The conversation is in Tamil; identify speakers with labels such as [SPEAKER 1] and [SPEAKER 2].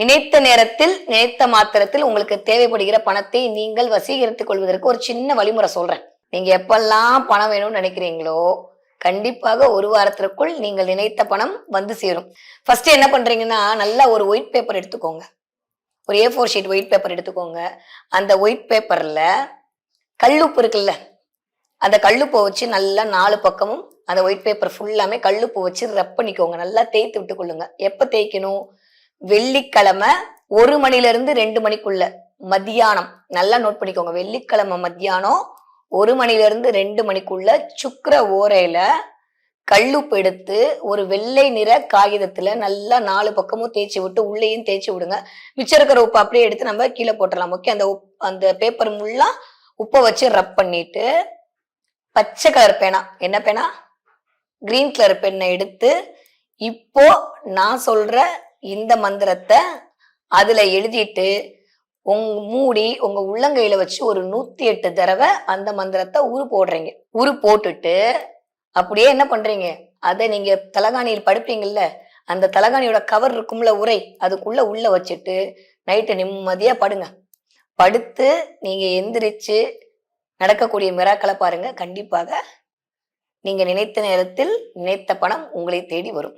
[SPEAKER 1] நினைத்த நேரத்தில் நினைத்த மாத்திரத்தில் உங்களுக்கு தேவைப்படுகிற பணத்தை நீங்கள் வசீகரித்துக் கொள்வதற்கு ஒரு சின்ன வழிமுறை சொல்றேன். நீங்க எப்பெல்லாம் பணம் வேணும்னு நினைக்கிறீங்களோ கண்டிப்பாக ஒரு வாரத்திற்குள் நீங்கள் நினைத்த பணம் வந்து சேரும். ஃபர்ஸ்ட் என்ன பண்றீங்கன்னா நல்லா ஒரு ஒயிட் பேப்பர் எடுத்துக்கோங்க. ஒரு A four sheet white paper எடுத்துக்கோங்க. அந்த ஒயிட் பேப்பர்ல கல்லுப்பு இருக்குல்ல அந்த கல்லுப்பை வச்சு நல்லா நாலு பக்கமும் அந்த ஒயிட் பேப்பர் ஃபுல்லாமே கல்லுப்பு வச்சு ரப் பண்ணிக்கோங்க. நல்லா தேய்த்து விட்டு கொள்ளுங்க எப்போ தேய்க்கணும்? வெள்ளிக்கிழமை ஒரு மணில இருந்து ரெண்டு மணிக்குள்ள மத்தியானம். நல்லா நோட் பண்ணிக்கோங்க. வெள்ளிக்கிழமை மத்தியானம் ஒரு மணில இருந்து ரெண்டு மணிக்குள்ள சுக்கிர ஓரையில கல்லுப்பு எடுத்து ஒரு வெள்ளை நிற காகிதத்துல நல்லா நாலு பக்கமும் தேய்ச்சி விட்டு உள்ளேயும் தேய்ச்சி விடுங்க. மிச்சம் இருக்கிற உப்பு அப்படியே எடுத்து நம்ம கீழே போட்டுடலாம் ஓகே அந்த உப் அந்த பேப்பர் முள்ளா உப்பை வச்சு ரப் பண்ணிட்டு பச்சை கலர் பேனா. என்ன பேனா? கிரீன் கலர் பெண்ணை எடுத்து இப்போ நான் சொல்ற இந்த மந்திரத்தை அதுல எழுதிட்டு உங்க மூடி உங்க உள்ளங்கையில வச்சு ஒரு நூத்தி எட்டு தடவை அந்த மந்திரத்தை உரு போடுறீங்க. உரு போட்டுட்டு அப்படியே என்ன பண்றீங்க? அதை நீங்க தலகாணியில் படுப்பீங்கல்ல அந்த தலகாணியோட கவர் இருக்கும்ல உரை அதுக்குள்ள உள்ள வச்சுட்டு நைட்டு நிம்மதியா படுங்க. படுத்து நீங்க எந்திரிச்சு நடக்கக்கூடிய மிராக்களை பாருங்க. கண்டிப்பாக நீங்க நினைத்த நேரத்தில் நினைத்த பணம் உங்களை தேடி வரும்.